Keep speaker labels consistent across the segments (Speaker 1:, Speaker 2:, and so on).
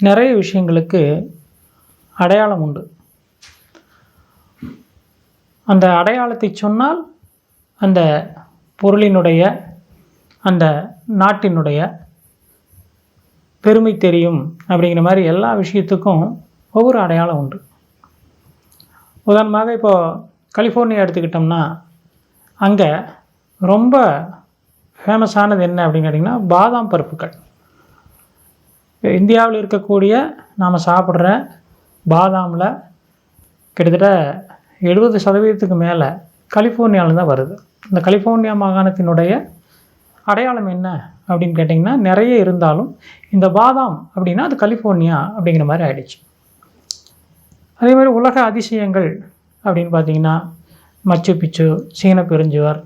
Speaker 1: நிறைய விஷயங்களுக்கு அடையாளம் உண்டு. அந்த அடையாளத்தை சொன்னால் அந்த பொருளினுடைய அந்த நாட்டினுடைய பெருமை தெரியும் அப்படிங்கிற மாதிரி எல்லா விஷயத்துக்கும் ஒவ்வொரு அடையாளம் உண்டு. உதாரணமாக இப்போ கலிஃபோர்னியா எடுத்துக்கிட்டோம்னா அங்கே ரொம்ப ஃபேமஸானது என்ன அப்படின்னு கேட்டிங்கன்னா பாதாம் பருப்புகள். இந்தியாவில் இருக்கக்கூடிய நாம் சாப்பிட்ற பாதாமில் கிட்டத்தட்ட எழுபது சதவீதத்துக்கு மேலே கலிஃபோர்னியாவில் தான் வருது. இந்த கலிஃபோர்னியா மாகாணத்தினுடைய அடையாளம் என்ன அப்படின்னு கேட்டிங்கன்னா நிறைய இருந்தாலும் இந்த பாதாம் அப்படின்னா அது கலிஃபோர்னியா அப்படிங்கிற மாதிரி ஆயிடுச்சு. அதே மாதிரி உலக அதிசயங்கள் அப்படின்னு பார்த்தீங்கன்னா மச்சு பிச்சு சீன பெருஞ்சுவர்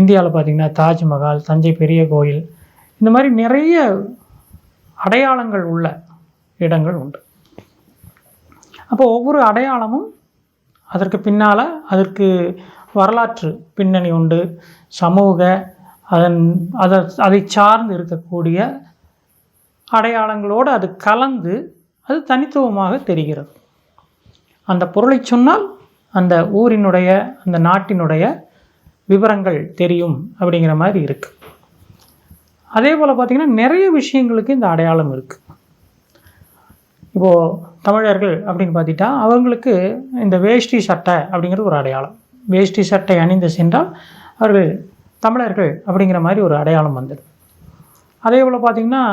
Speaker 1: இந்தியாவில் பார்த்திங்கன்னா தாஜ்மஹால் தஞ்சை பெரிய கோயில் இந்த மாதிரி நிறைய அடையாளங்கள் உள்ள இடங்கள் உண்டு. அப்போ ஒவ்வொரு அடையாளமும் அதற்கு பின்னால் அதற்கு வரலாற்று பின்னணி உண்டு. சமூக அதன் அதை அதை சார்ந்து இருக்கக்கூடிய அடையாளங்களோடு அது கலந்து அது தனித்துவமாக தெரிகிறது. அந்த பொருளை சொன்னால் அந்த ஊரினுடைய அந்த நாட்டினுடைய விவரங்கள் தெரியும் அப்படிங்கிற மாதிரி இருக்குது அதே போல் பார்த்திங்கன்னா நிறைய விஷயங்களுக்கு இந்த அடையாளம் இருக்குது இப்போது தமிழர்கள் அப்படின்னு பார்த்துட்டா அவங்களுக்கு இந்த வேஷ்டி சட்டை அப்படிங்கிறது ஒரு அடையாளம். வேஷ்டி சட்டை அணிந்து சென்றால் அவர்கள் தமிழர்கள் அப்படிங்கிற மாதிரி ஒரு அடையாளம் வந்தது. அதே போல் பார்த்திங்கன்னா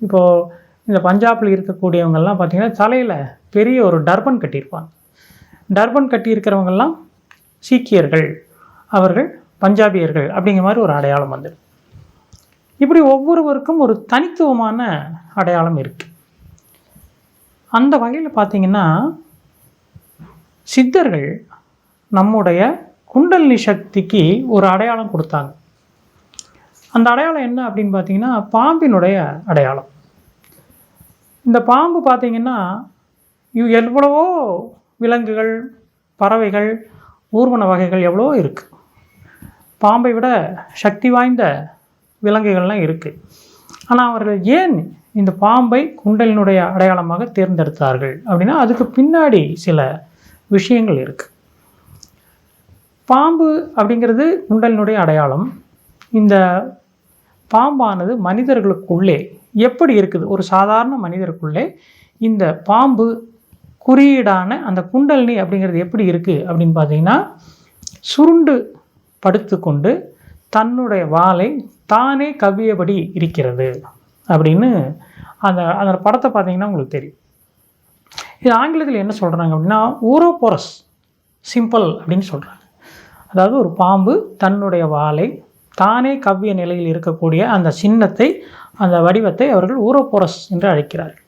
Speaker 1: இப்போது இந்த பஞ்சாபில் இருக்கக்கூடியவங்கெல்லாம் பார்த்திங்கன்னா தலையில் பெரிய ஒரு டர்பன் கட்டியிருப்பாங்க. டர்பன் கட்டியிருக்கிறவங்கெல்லாம் சீக்கியர்கள் அவர்கள் பஞ்சாபியர்கள் அப்படிங்கிற மாதிரி ஒரு அடையாளம் வந்துடும் இப்படி ஒவ்வொருவருக்கும் ஒரு தனித்துவமான அடையாளம் இருக்குது அந்த வகையில் பார்த்திங்கன்னா சித்தர்கள் நம்முடைய குண்டலினி சக்திக்கு ஒரு அடையாளம் கொடுத்தாங்க. அந்த அடையாளம் என்ன அப்படின்னு பார்த்தீங்கன்னா பாம்பினுடைய அடையாளம். இந்த பாம்பு பார்த்திங்கன்னா இவ் எவ்வளவோ விலங்குகள் பறவைகள் ஊர்வன வகைகள் எவ்வளோ இருக்குது பாம்பை விட சக்தி வாய்ந்த விலங்குகள்லாம் இருக்குது ஆனால் அவர்கள் ஏன் இந்த பாம்பை குண்டலினுடைய அடையாளமாக தேர்ந்தெடுத்தார்கள் அப்படின்னா அதுக்கு பின்னாடி சில விஷயங்கள் இருக்குது பாம்பு அப்படிங்கிறது குண்டலினுடைய அடையாளம். இந்த பாம்பானது மனிதர்களுக்குள்ளே எப்படி இருக்குது? ஒரு சாதாரண மனிதருக்குள்ளே இந்த பாம்பு குறியீடான அந்த குண்டலினி அப்படிங்கிறது எப்படி இருக்குது அப்படின்னு பார்த்தீங்கன்னா சுருண்டு படுத்துக்கொண்டு தன்னுடைய வாளை தானே கவ்வியபடி இருக்கிறது. அப்படின்னு அந்த அந்த படத்தை பார்த்தீங்கன்னா உங்களுக்கு தெரியும். இது ஆங்கிலத்தில் என்ன சொல்கிறாங்க அப்படின்னா ஊரோபோரஸ் சிம்பிள் அப்படின்னு சொல்கிறாங்க அதாவது ஒரு பாம்பு தன்னுடைய வாளை தானே கவ்விய நிலையில் இருக்கக்கூடிய அந்த சின்னத்தை அந்த வடிவத்தை அவர்கள் ஊரோபோரஸ் என்று அழைக்கிறார்கள்.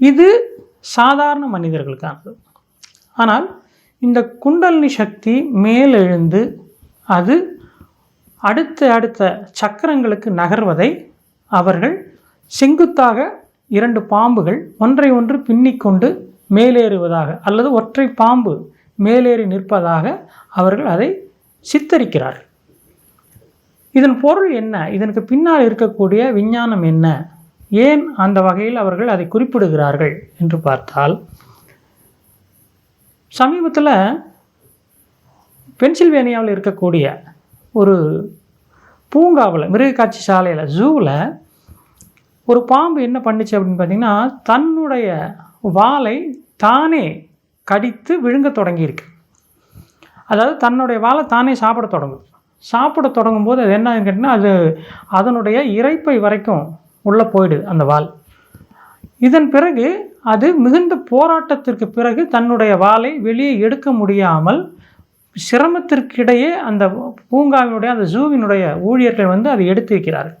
Speaker 1: இது சாதாரண மனிதர்களுக்கானது. ஆனால் இந்த குண்டலினி சக்தி மேலெழுந்து அது அடுத்த அடுத்த சக்கரங்களுக்கு நகர்வதை அவர்கள் செங்குத்தாக இரண்டு பாம்புகள் ஒன்றை ஒன்று பின்னிக்கொண்டு மேலேறுவதாக அல்லது ஒற்றை பாம்பு மேலேறி நிற்பதாக அவர்கள் அதை சித்தரிக்கிறார்கள். இதன் பொருள் என்ன? இதற்கு பின்னால் இருக்கக்கூடிய விஞ்ஞானம் என்ன? ஏன் அந்த வகையில் அவர்கள் அதை குறிப்பிடுகிறார்கள் என்று பார்த்தால் சமீபத்தில் பென்சில்வேனியாவில் இருக்கக்கூடிய ஒரு பூங்காவில் மிருகக்காட்சி சாலையில் ஜூவில் ஒரு பாம்பு என்ன பண்ணுச்சு அப்படின்னு பார்த்தீங்கன்னா தன்னுடைய வாளை தானே கடித்து விழுங்க தொடங்கியிருக்கு. அதாவது தன்னுடைய வாழை தானே சாப்பிட தொடங்கும். சாப்பிட தொடங்கும் போது அது என்ன கேட்டிங்கன்னா அது அதனுடைய இறைப்பை வரைக்கும் உள்ளே போயிடுது அந்த வால். இதன் பிறகு அது மிகுந்த போராட்டத்திற்கு பிறகு தன்னுடைய வாளை வெளியே எடுக்க முடியாமல் சிரமத்திற்கிடையே அந்த பூங்காவினுடைய அந்த ஜூவினுடைய ஊழியர்கள் வந்து அதை எடுத்து வைக்கிறார்கள்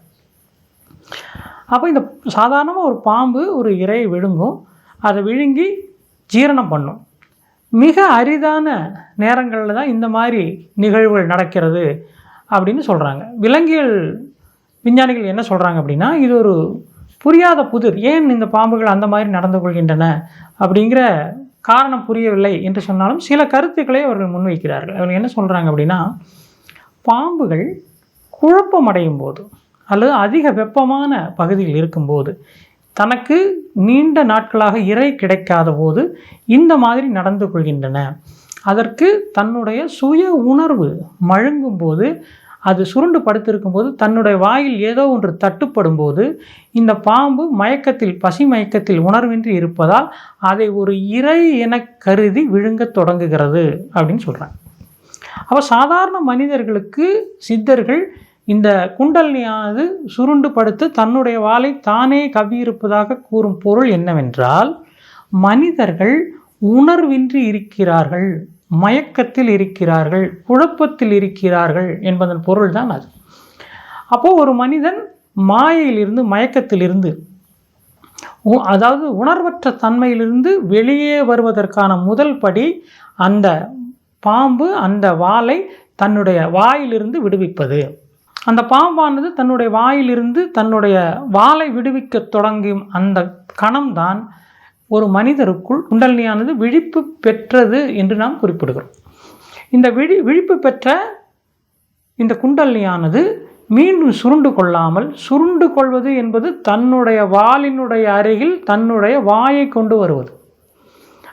Speaker 1: அப்போ இந்த சாதாரணமாக ஒரு பாம்பு ஒரு இரையை விழுங்கும் அதை விழுங்கி ஜீரணம் பண்ணும். மிக அரிதான நேரங்களில் தான் இந்த மாதிரி நிகழ்வுகள் நடக்கிறது அப்படின்னு சொல்கிறாங்க விலங்கியல் விஞ்ஞானிகள் என்ன சொல்கிறாங்க அப்படின்னா இது ஒரு புரியாத புதிர். ஏன் இந்த பாம்புகள் அந்த மாதிரி நடந்து கொள்கின்றன அப்படிங்கிற காரணம் புரியவில்லை என்று சொன்னாலும் சில கருத்துக்களை அவர்கள் முன்வைக்கிறார்கள். அவர்கள் என்ன சொல்கிறாங்க அப்படின்னா பாம்புகள் குழப்பமடையும் போது அல்லது அதிக வெப்பமான பகுதியில் இருக்கும்போது தனக்கு நீண்ட நாட்களாக இறை கிடைக்காத போது இந்த மாதிரி நடந்து கொள்கின்றன. அதற்கு தன்னுடைய சுய உணர்வு மழுங்கும் போது அது சுருண்டு படுத்திருக்கும் போது தன்னுடைய வாயில் ஏதோ ஒன்று தட்டுப்படும் போது இந்த பாம்பு மயக்கத்தில் பசி மயக்கத்தில் உணர்வின்றி இருப்பதால் அதை ஒரு இறை என கருதி விழுங்கத் தொடங்குகிறது அப்படின்னு சொல்கிறாங்க அப்போ சாதாரண மனிதர்களுக்கு சித்தர்கள் இந்த குண்டலினியானது சுருண்டு படுத்து தன்னுடைய வாளை தானே கவ்வியிருப்பதாக கூறும் பொருள் என்னவென்றால் மனிதர்கள் உணர்வின்றி இருக்கிறார்கள். மயக்கத்தில் இருக்கிறார்கள் குழப்பத்தில் இருக்கிறார்கள் என்பதன் பொருள் தான் அது. அப்போது ஒரு மனிதன் மாயையிலிருந்து மயக்கத்திலிருந்து அதாவது உணர்வற்ற தன்மையிலிருந்து வெளியே வருவதற்கான முதல் படி அந்த பாம்பு அந்த வாளை தன்னுடைய வாயிலிருந்து விடுவிப்பது. அந்த பாம்பானது தன்னுடைய வாயிலிருந்து தன்னுடைய வாளை விடுவிக்க தொடங்கும் அந்த கணம்தான் ஒரு மனிதருக்குள் குண்டலினியானது விழிப்பு பெற்றது என்று நாம் குறிப்பிடுகிறோம். இந்த விழி விழிப்பு பெற்ற இந்த குண்டலினியானது மீண்டும் சுருண்டு கொள்ளாமல் சுருண்டு கொள்வது என்பது தன்னுடைய வாளினுடைய அருகில் தன்னுடைய வாயை கொண்டு வருவது.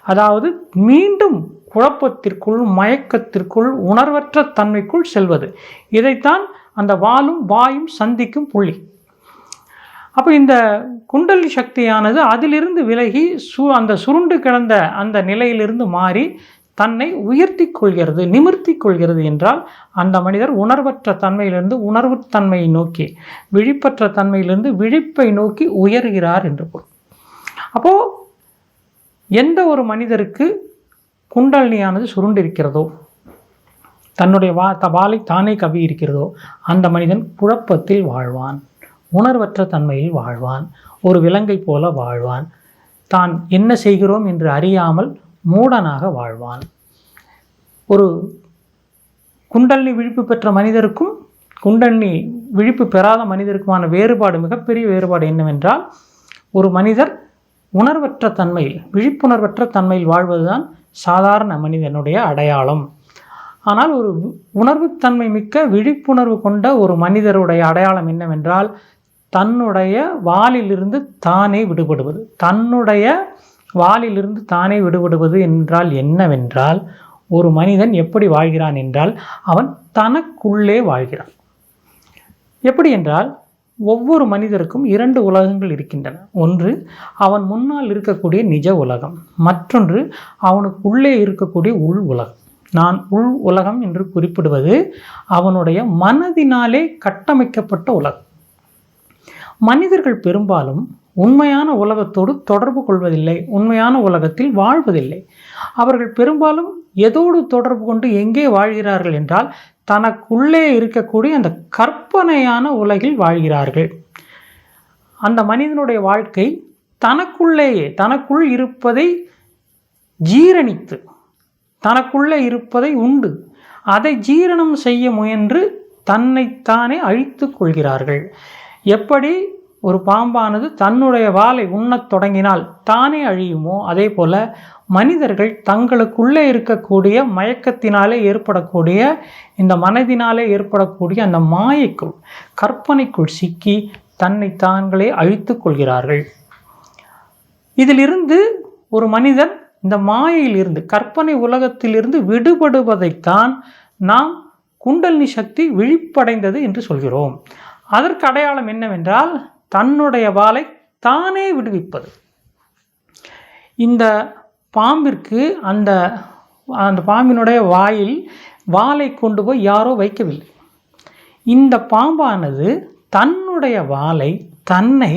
Speaker 1: அதாவது மீண்டும் குழப்பத்திற்குள் மயக்கத்திற்குள் உணர்வற்ற தன்மைக்குள் செல்வது. இதைத்தான் அந்த வாலும் வாயும் சந்திக்கும் புள்ளி. அப்போ இந்த குண்டலி சக்தியானது அதிலிருந்து விலகி சு அந்த சுருண்டு கிடந்த அந்த நிலையிலிருந்து மாறி தன்னை உயர்த்தி கொள்கிறது நிமிர்த்தி கொள்கிறது என்றால் அந்த மனிதர் உணர்வற்ற தன்மையிலிருந்து உணர்வு தன்மையை நோக்கி விழிப்பற்ற தன்மையிலிருந்து விழிப்பை நோக்கி உயர்கிறார் என்று பொருள். அப்போது எந்த ஒரு மனிதருக்கு குண்டலினியானது சுருண்டிருக்கிறதோ தன்னுடைய வா தபாலை தானே கவி இருக்கிறதோ அந்த மனிதன் குழப்பத்தில் வாழ்வான். உணர்வற்ற தன்மையில் வாழ்வான் ஒரு விலங்கைப் போல வாழ்வான். தான் என்ன செய்கிறோம் என்று அறியாமல் மூடனாக வாழ்வான். ஒரு குண்டலினி விழிப்பு பெற்ற மனிதருக்கும் குண்டலினி விழிப்பு பெறாத மனிதருக்குமான வேறுபாடு மிகப்பெரிய வேறுபாடு என்னவென்றால் ஒரு மனிதர் உணர்வற்ற தன்மையில் விழிப்புணர்வற்ற தன்மையில் வாழ்வதுதான் சாதாரண மனிதனுடைய அடையாளம். ஆனால் ஒரு உணர்வுத்தன்மை மிக்க விழிப்புணர்வு கொண்ட ஒரு மனிதருடைய அடையாளம் என்னவென்றால் தன்னுடைய வாளிலிருந்து தானே விடுபடுவது. தன்னுடைய வாளிலிருந்து தானே விடுபடுவது என்றால் என்னவென்றால் ஒரு மனிதன் எப்படி வாழ்கிறான் என்றால் அவன் தனக்குள்ளே வாழ்கிறான். எப்படி என்றால் ஒவ்வொரு மனிதருக்கும் இரண்டு உலகங்கள் இருக்கின்றன. ஒன்று அவன் முன்னால் இருக்கக்கூடிய நிஜ உலகம். மற்றொன்று அவனுக்குள்ளே இருக்கக்கூடிய உள் உலகம். நான் உள் உலகம் என்று குறிப்பிடுவது அவனுடைய மனதினாலே கட்டமைக்கப்பட்ட உலகம். மனிதர்கள் பெரும்பாலும் உண்மையான உலகத்தோடு தொடர்பு கொள்வதில்லை உண்மையான உலகத்தில் வாழ்வதில்லை. அவர்கள் பெரும்பாலும் எதோடு தொடர்பு கொண்டு எங்கே வாழ்கிறார்கள் என்றால் தனக்குள்ளே இருக்கக்கூடிய அந்த கற்பனையான உலகில் வாழ்கிறார்கள். அந்த மனிதனுடைய வாழ்க்கை தனக்குள்ளேயே தனக்குள் இருப்பதை ஜீரணித்து தனக்குள்ளே இருப்பதை உண்டு. அதை ஜீரணம் செய்ய முயன்று தன்னைத்தானே அழித்து கொள்கிறார்கள். எப்படி? ஒரு பாம்பானது தன்னுடைய வாளை உண்ணத் தொடங்கினால் தானே அழியுமோ? அதே போல மனிதர்கள் தங்களுக்குள்ளே இருக்கக்கூடிய மயக்கத்தினாலே ஏற்படக்கூடிய இந்த மனதினாலே ஏற்படக்கூடிய அந்த மாயைக்குள் கற்பனைக்குள் சிக்கி தன்னை தாங்களே அழித்து கொள்கிறார்கள். இதிலிருந்து ஒரு மனிதன் இந்த மாயையிலிருந்து கற்பனை உலகத்திலிருந்து விடுபடுவதைத்தான் நாம் குண்டலினி சக்தி விழிப்படைந்தது என்று சொல்கிறோம். அதற்கு அடையாளம் என்னவென்றால் தன்னுடைய வாளை தானே விடுவிப்பது. இந்த பாம்பிற்கு அந்த அந்த பாம்பினுடைய வாயில் வாளை கொண்டு போய் யாரோ வைக்கவில்லை. இந்த பாம்பானது தன்னுடைய வாளை தன்னை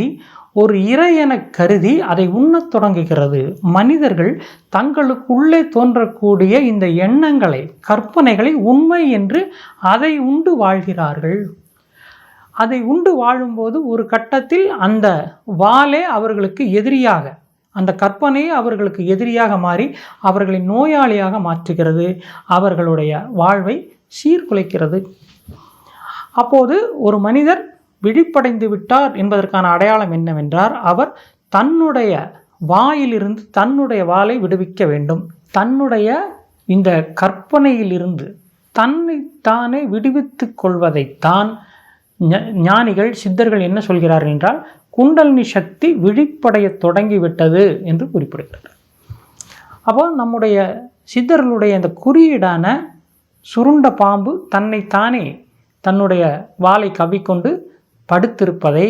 Speaker 1: ஒரு இறை என கருதி அதை உண்ணத் தொடங்குகிறது. மனிதர்கள் தங்களுக்குள்ளே தோன்றக்கூடிய இந்த எண்ணங்களை கற்பனைகளை உண்மை என்று அதை உண்டு வாழ்கிறார்கள். அதை உண்டு வாழும்போது ஒரு கட்டத்தில் அந்த வாளே அவர்களுக்கு எதிரியாக அந்த கற்பனையே அவர்களுக்கு எதிரியாக மாறி அவர்களை நோயாளியாக மாற்றுகிறது. அவர்களுடைய வாழ்வை சீர்குலைக்கிறது. அப்போது ஒரு மனிதர் விழிப்படைந்து விட்டார் என்பதற்கான அடையாளம் என்னவென்றால் அவர் தன்னுடைய வாயிலிருந்து தன்னுடைய வாளை விடுவிக்க வேண்டும். தன்னுடைய இந்த கற்பனையிலிருந்து தன்னை தானே கொள்வதைத்தான் ஞானிகள் சித்தர்கள் என்ன சொல்கிறார்கள் என்றால் குண்டலினி சக்தி விழிப்படைய தொடங்கிவிட்டது என்று குறிப்பிடுகிறார் அப்போ நம்முடைய சித்தர்களுடைய இந்த குறியீடான சுருண்ட பாம்பு தன்னைத்தானே தன்னுடைய வாளை கவ்விக்கொண்டு படுத்திருப்பதை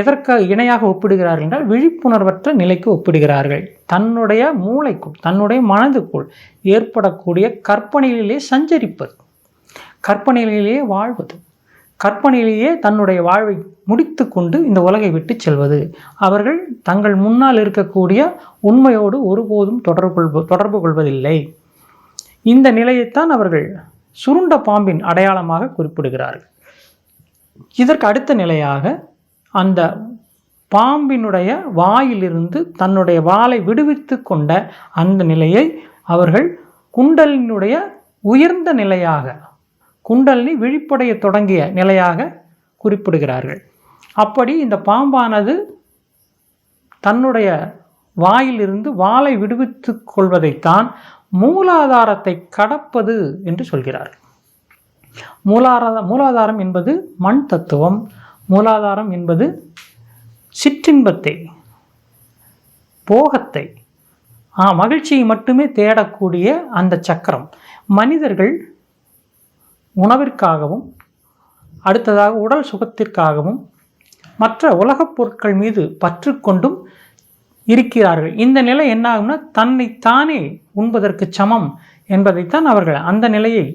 Speaker 1: எதற்காக இணையாக ஒப்பிடுகிறார்கள் என்றால் விழிப்புணர்வற்ற நிலைக்கு ஒப்பிடுகிறார்கள். தன்னுடைய மூளைக்குள் தன்னுடைய மனதுக்குள் ஏற்படக்கூடிய கற்பனைகளிலே சஞ்சரிப்பது கற்பனைகளிலேயே வாழ்வது கற்பனையிலேயே தன்னுடைய வாழ்வை முடித்துக்கொண்டு இந்த உலகை விட்டு செல்வது. அவர்கள் தங்கள் முன்னால் இருக்கக்கூடிய உண்மையோடு ஒருபோதும் தொடர்பு கொள்வ தொடர்பு கொள்வதில்லை. இந்த நிலையைத்தான் அவர்கள் சுருண்ட பாம்பின் அடையாளமாக குறிப்பிடுகிறார்கள். இதற்கு அடுத்த நிலையாக அந்த பாம்பினுடைய வாயிலிருந்து தன்னுடைய வாளை விடுவித்து கொண்ட அந்த நிலையை அவர்கள் குண்டலினுடைய உயர்ந்த நிலையாக குண்டலினி விழிப்படைய தொடங்கிய நிலையாக குறிப்பிடுகிறார்கள். அப்படி இந்த பாம்பானது தன்னுடைய வாயிலிருந்து வாளை விடுவித்துக் கொள்வதைத்தான் மூலாதாரத்தை கடப்பது என்று சொல்கிறார்கள். மூலாதார மூலாதாரம் என்பது மண் தத்துவம். மூலாதாரம் என்பது சிற்றின்பத்தை போகத்தை மகிழ்ச்சியை மட்டுமே தேடக்கூடிய அந்த சக்கரம். மனிதர்கள் உணவிற்காகவும் அடுத்ததாக உடல் சுகத்திற்காகவும் மற்ற உலகப் பொருட்கள் மீது பற்று கொண்டும் இருக்கிறார்கள். இந்த நிலை என்ன ஆகும்னா தன்னை தானே உண்பதற்கு சமம் என்பதைத்தான் அவர்கள் அந்த நிலையை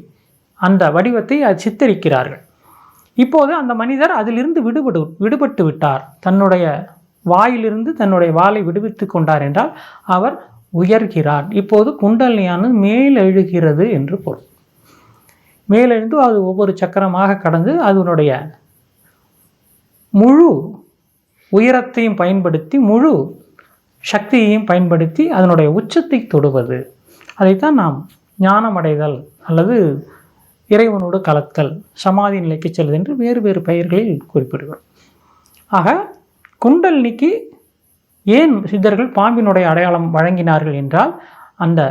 Speaker 1: அந்த வடிவத்தை சித்தரிக்கிறார்கள். இப்போது அந்த மனிதர் அதிலிருந்து விடுபடு விடுபட்டு விட்டார். தன்னுடைய வாயிலிருந்து தன்னுடைய வாளை விடுவித்து கொண்டார் என்றால் அவர் உயர்கிறார். இப்போது குண்டலினியானது மேலெழுகிறது என்று பொருள். மேலெழுந்து அது ஒவ்வொரு சக்கரமாக கடந்து அதனுடைய முழு உயரத்தையும் பயன்படுத்தி முழு சக்தியையும் பயன்படுத்தி அதனுடைய உச்சத்தை தொடுவது. அதைத்தான் நாம் ஞானமடைதல் அல்லது இறைவனோடு கலத்தல் சமாதி நிலைக்கு செல்வது என்று வேறு வேறு பெயர்களில் குறிப்பிடுகிறோம் ஆக குண்டலினிக்கு ஏன் சித்தர்கள் பாம்பினுடைய அடையாளம் வழங்கினார்கள் என்றால் அந்த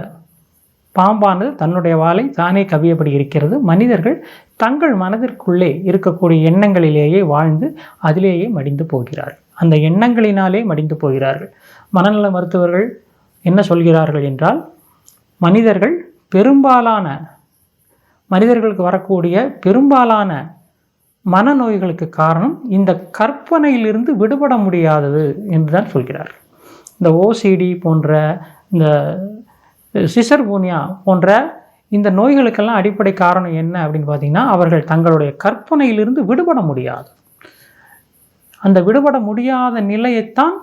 Speaker 1: பாம்பானது தன்னுடைய வாளை தானே கவியபடி இருக்கிறது. மனிதர்கள் தங்கள் மனதிற்குள்ளே இருக்கக்கூடிய எண்ணங்களிலேயே வாழ்ந்து அதிலேயே மடிந்து போகிறார்கள். அந்த எண்ணங்களினாலே மடிந்து போகிறார்கள். மனநல மருத்துவர்கள் என்ன சொல்கிறார்கள் என்றால் மனிதர்கள் பெரும்பாலான மனிதர்களுக்கு வரக்கூடிய பெரும்பாலான மனநோய்களுக்கு காரணம் இந்த கற்பனையிலிருந்து விடுபட முடியாதது என்றுதான் சொல்கிறார். இந்த ஓசிடி போன்ற இந்த சிசர்பூனியா போன்ற இந்த நோய்களுக்கெல்லாம் அடிப்படை காரணம் என்ன அப்படின்னு பார்த்தீங்கன்னா அவர்கள் தங்களுடைய கற்பனையிலிருந்து விடுபட முடியாது. அந்த விடுபட முடியாத நிலையைத்தான்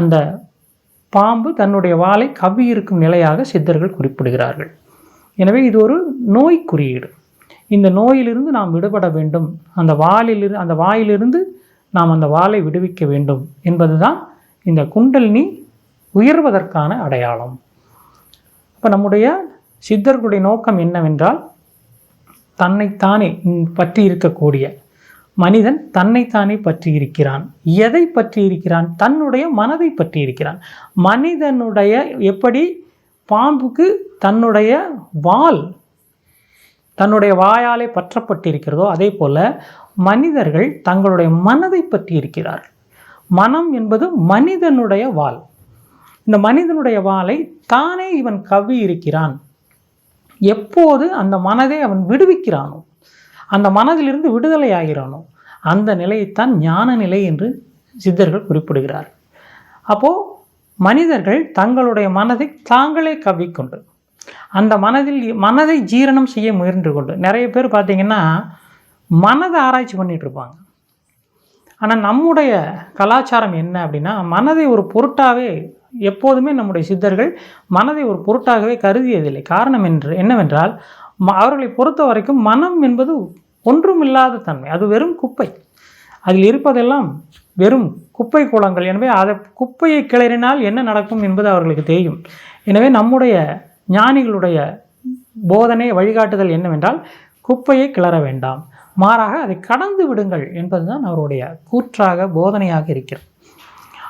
Speaker 1: அந்த பாம்பு தன்னுடைய வாளை கவ்வி இருக்கும் நிலையாக சித்தர்கள் குறிப்பிடுகிறார்கள். எனவே இது ஒரு நோய் குறியீடு. இந்த நோயிலிருந்து நாம் விடுபட வேண்டும். அந்த வாலிலிருந்து அந்த வாயிலிருந்து நாம் அந்த வாளை விடுவிக்க வேண்டும் என்பதுதான் இந்த குண்டலினி உயர்வதற்கான அடையாளம். இப்போ நம்முடைய சித்தர்களுடைய நோக்கம் என்னவென்றால் தன்னைத்தானே பற்றி இருக்கக்கூடிய மனிதன் தன்னைத்தானே பற்றி இருக்கிறான் எதை பற்றி இருக்கிறான் தன்னுடைய மனதை பற்றி இருக்கிறான் மனிதனுடைய எப்படி பாம்புக்கு தன்னுடைய வால் தன்னுடைய வாயாலே பற்றப்பட்டிருக்கிறதோ அதே போல் மனிதர்கள் தங்களுடைய மனதை பற்றி இருக்கிறார்கள் மனம் என்பது மனிதனுடைய வால். இந்த மனிதனுடைய வாளை தானே இவன் கவ்வி இருக்கிறான் எப்போது அந்த மனதை அவன் விடுவிக்கிறானோ அந்த மனதிலிருந்து விடுதலை ஆகிறானோ அந்த நிலையைத்தான் ஞான நிலை என்று சித்தர்கள் குறிப்பிடுகிறார் அப்போது மனிதர்கள் தங்களுடைய மனதை தாங்களே கவ்விக்கொண்டு அந்த மனதில் மனதை ஜீரணம் செய்ய முயன்று கொண்டு நிறைய பேர் பார்த்தீங்கன்னா மனதை ஆராய்ச்சி பண்ணிட்டு இருப்பாங்க. ஆனால் நம்முடைய கலாச்சாரம் என்ன அப்படின்னா மனதை ஒரு பொருட்டாவே எப்போதுமே நம்முடைய சித்தர்கள் மனதை ஒரு பொருட்டாகவே கருதியதில்லை. காரணம் என்று என்னவென்றால் ம- அவர்களை பொறுத்த வரைக்கும் மனம் என்பது ஒன்றுமில்லாத தன்மை. அது வெறும் குப்பை. அதில் இருப்பதெல்லாம் வெறும் குப்பை கூலங்கள் எனவே அதை குப்பையை கிளறினால் என்ன நடக்கும் என்பது அவர்களுக்கு தெரியும். எனவே நம்முடைய ஞானிகளுடைய போதனை வழிகாட்டுதல் என்னவென்றால் குப்பையை கிளற வேண்டாம். மாறாக அதை கடந்து விடுங்கள் என்பதுதான் அவருடைய கூற்றாக போதனையாக இருக்கிறது.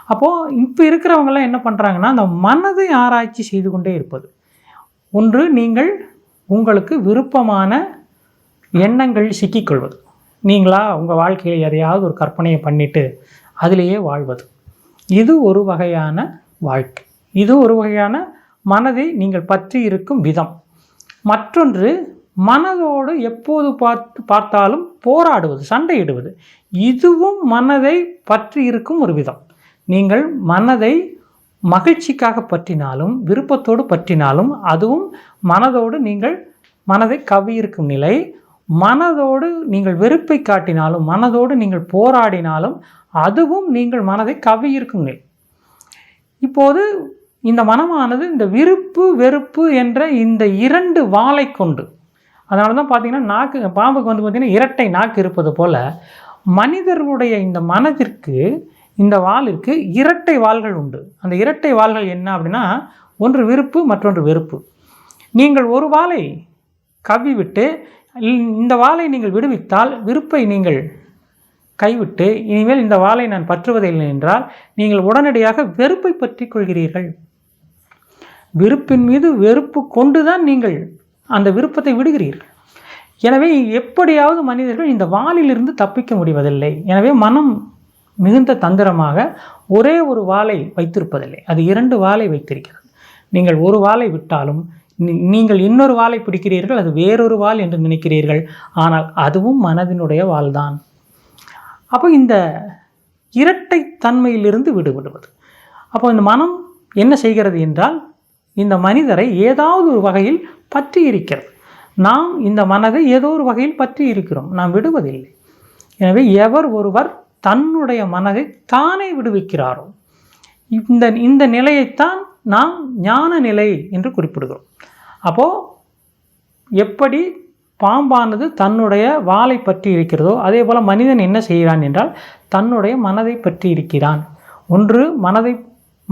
Speaker 1: அப்போது இப்போ இருக்கிறவங்கெல்லாம் என்ன பண்ணுறாங்கன்னா அந்த மனதை ஆராய்ச்சி செய்து கொண்டே இருப்பது. ஒன்று நீங்கள் உங்களுக்கு விருப்பமான எண்ணங்கள் சிக்கிக்கொள்வது. நீங்களா உங்கள் வாழ்க்கையில் எதையாவது ஒரு கற்பனையை பண்ணிட்டு அதிலேயே வாழ்வது. இது ஒரு வகையான வாழ்க்கை. இது ஒரு வகையான மனதை நீங்கள் பற்றி இருக்கும் விதம். மற்றொன்று மனதோடு எப்போது பார்த்து பார்த்தாலும் போராடுவது சண்டையிடுவது. இதுவும் மனதை பற்றி இருக்கும் ஒரு விதம். நீங்கள் மனதை மகிழ்ச்சிக்காக பற்றினாலும் விருப்பத்தோடு பற்றினாலும் அதுவும் மனதோடு நீங்கள் மனதை கவியிருக்கும் நிலை. மனதோடு நீங்கள் வெறுப்பை காட்டினாலும் மனதோடு நீங்கள் போராடினாலும் அதுவும் நீங்கள் மனதை கவியிருக்கும் நிலை. இப்போது இந்த மனமானது இந்த விருப்பு வெறுப்பு என்ற இந்த இரண்டு வாளை கொண்டு அதனால தான் பார்த்தீங்கன்னா நாக்கு பாம்புக்கு வந்து பார்த்திங்கன்னா இரட்டை நாக்கு இருப்பது போல் மனிதர்களுடைய இந்த மனதிற்கு இந்த வாளிற்கு இரட்டை வாள்கள் உண்டு. அந்த இரட்டை வாள்கள் என்ன அப்படின்னா ஒன்று விருப்பு மற்றொன்று வெறுப்பு. நீங்கள் ஒரு வாளை கவ்வி விட்டு இந்த வாளை நீங்கள் விடுவித்தால் விருப்பை நீங்கள் கைவிட்டு இனிமேல் இந்த வாளை நான் பற்றுவதில்லை என்றால் நீங்கள் உடனடியாக வெறுப்பை பற்றி கொள்கிறீர்கள். விருப்பின் மீது வெறுப்பு கொண்டுதான் நீங்கள் அந்த விருப்பத்தை விடுகிறீர்கள். எனவே எப்படியாவது மனிதர்கள் இந்த வாளிலிருந்து தப்பிக்க முடிவதில்லை. எனவே மனம் மிகுந்த தந்திரமாக ஒரே ஒரு வாளை வைத்திருப்பதில்லை. அது இரண்டு வாளை வைத்திருக்கிறது. நீங்கள் ஒரு வாளை விட்டாலும் நீங்கள் இன்னொரு வாளை பிடிக்கிறீர்கள் அது வேறொரு வாள் என்று நினைக்கிறீர்கள். ஆனால் அதுவும் மனதினுடைய வாள்தான். அப்போ இந்த இரட்டை தன்மையிலிருந்து விடுபடுவது. அப்போ இந்த மனம் என்ன செய்கிறது என்றால் இந்த மனிதரை ஏதாவது ஒரு வகையில் பற்றி இருக்கிறது. நாம் இந்த மனதை ஏதோ ஒரு வகையில் பற்றி இருக்கிறோம். நாம் விடுவதில்லை. எனவே எவர் ஒருவர் தன்னுடைய மனதை தானே விடுவிக்கிறாரோ இந்த இந்த நிலையைத்தான் நாம் ஞான நிலை என்று குறிப்பிடுகிறோம். அப்போது எப்படி பாம்பானது தன்னுடைய வாலை பற்றி இருக்கிறதோ அதே போல் மனிதன் என்ன செய்கிறான் என்றால் தன்னுடைய மனதை பற்றி இருக்கிறான். ஒன்று மனதை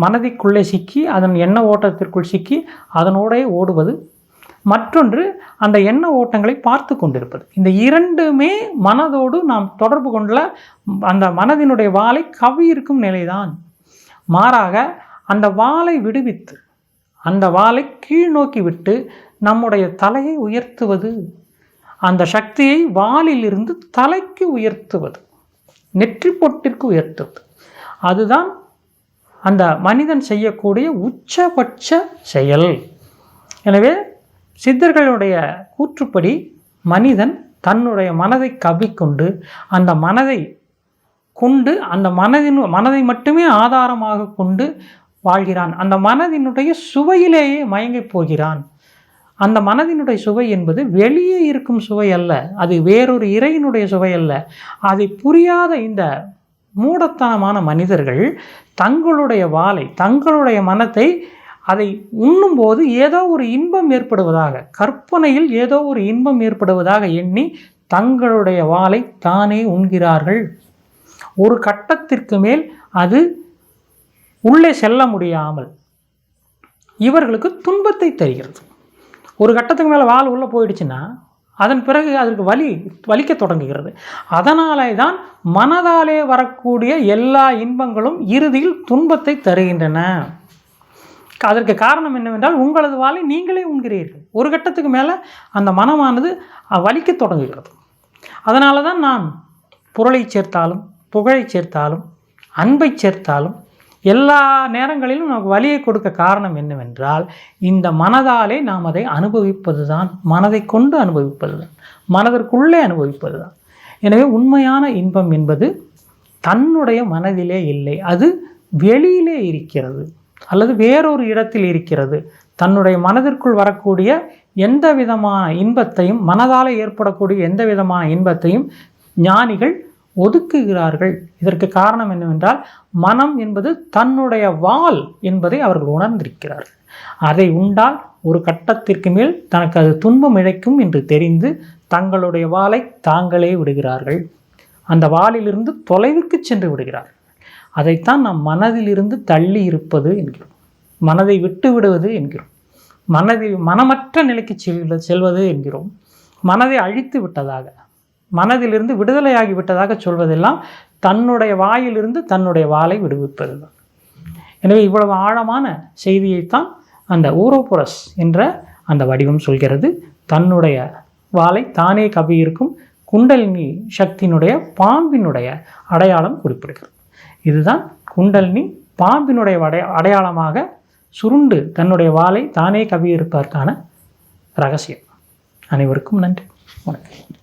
Speaker 1: மனதிற்குள்ளே சிக்கி அதன் எண்ண ஓட்டத்திற்குள் சிக்கி அதனோடே ஓடுவது. மற்றொன்று அந்த எண்ண ஓட்டங்களை பார்த்து கொண்டிருப்பது. இந்த இரண்டுமே மனதோடு நாம் தொடர்பு கொண்டுள்ள அந்த மனதினுடைய வாளை கவியிருக்கும் நிலைதான். மாறாக அந்த வாளை விடுவித்து அந்த வாளை கீழ் நோக்கி விட்டு நம்முடைய தலையை உயர்த்துவது அந்த சக்தியை வாளிலிருந்து தலைக்கு உயர்த்துவது நெற்றி பொட்டிற்கு உயர்த்துவது. அதுதான் அந்த மனிதன் செய்யக்கூடிய உச்சபட்ச செயல். எனவே சித்தர்களுடைய கூற்றுப்படி மனிதன் தன்னுடைய மனதை கவிக்கொண்டு அந்த மனதை கொண்டு அந்த மனதின் மனதை மட்டுமே ஆதாரமாக கொண்டு வாழ்கிறான். அந்த மனதினுடைய சுவையிலேயே மயங்கிப் போகிறான். அந்த மனதினுடைய சுவை என்பது வெளியே இருக்கும் சுவை அல்ல. அது வேறொரு இறையினுடைய சுவை அல்ல. அதை புரியாத இந்த மூடத்தனமான மனிதர்கள் தங்களுடைய வாளை தங்களுடைய மனத்தை அதை உண்ணும்போது ஏதோ ஒரு இன்பம் ஏற்படுவதாக கற்பனையில் ஏதோ ஒரு இன்பம் ஏற்படுவதாக எண்ணி தங்களுடைய வாளை தானே உண்கிறார்கள். ஒரு கட்டத்திற்கு மேல் அது உள்ளே செல்ல முடியாமல் இவர்களுக்கு துன்பத்தை தருகிறது. ஒரு கட்டத்துக்கு மேலே வால் உள்ளே போயிடுச்சுன்னா அதன் பிறகு அதற்கு வலி வலிக்க தொடங்குகிறது. அதனாலே தான் மனதாலே வரக்கூடிய எல்லா இன்பங்களும் இறுதியில் துன்பத்தை தருகின்றன. அதற்கு காரணம் என்னவென்றால் உங்களது வாழை நீங்களே உண்கிறீர்கள். ஒரு கட்டத்துக்கு மேலே அந்த மனமானது வலிக்க வலிக்கத் தொடங்குகிறது. அதனால தான் நான் பொருளை சேர்த்தாலும் புகழை சேர்த்தாலும் அன்பை சேர்த்தாலும் எல்லா நேரங்களிலும் நமக்கு வலியை கொடுக்க காரணம் என்னவென்றால் இந்த மனதாலே நாம் அதை அனுபவிப்பது தான் மனதை கொண்டு அனுபவிப்பது தான் மனதிற்குள்ளே அனுபவிப்பது தான் எனவே உண்மையான இன்பம் என்பது தன்னுடைய மனதிலே இல்லை அது வெளியிலே இருக்கிறது அல்லது வேறொரு இடத்தில் இருக்கிறது. தன்னுடைய மனதிற்குள் வரக்கூடிய எந்த விதமான இன்பத்தையும் மனதால் ஏற்படக்கூடிய எந்த விதமான இன்பத்தையும் ஞானிகள் ஒதுக்குகிறார்கள். இதற்கு காரணம் என்னவென்றால் மனம் என்பது தன்னுடைய வாள் என்பதை அவர்கள் உணர்ந்திருக்கிறார்கள். அதை உண்டால் ஒரு கட்டத்திற்கு மேல் தனக்கு அது துன்பம் இழைக்கும் என்று தெரிந்து தங்களுடைய வாளை தாங்களே விடுகிறார்கள். அந்த வாளிலிருந்து தொலைவிற்கு சென்று விடுகிறார்கள். அதைத்தான் நாம் மனதிலிருந்து தள்ளி இருப்பது என்கிறோம். மனதை விட்டு விடுவது என்கிறோம். மனதில் மனமற்ற நிலைக்கு செல்வது செல்வது என்கிறோம். மனதை அழித்து விட்டதாக. மனதிலிருந்து விடுதலையாகி விட்டதாக சொல்வதெல்லாம் தன்னுடைய வாயிலிருந்து தன்னுடைய வாளை விடுவிப்பது தான். எனவே இவ்வளவு ஆழமான செய்தியைத்தான் அந்த ஊரோபுரஸ் என்ற அந்த வடிவம் சொல்கிறது. தன்னுடைய வாளை தானே கவியிருக்கும் குண்டலினி சக்தியினுடைய பாம்பினுடைய அடையாளம் குறிப்பிடுகிறது. இதுதான் குண்டலினி பாம்பினுடைய அடை அடையாளமாக சுருண்டு தன்னுடைய வாளை தானே கவியிருப்பதற்கான ரகசியம். அனைவருக்கும் நன்றி. வணக்கம்.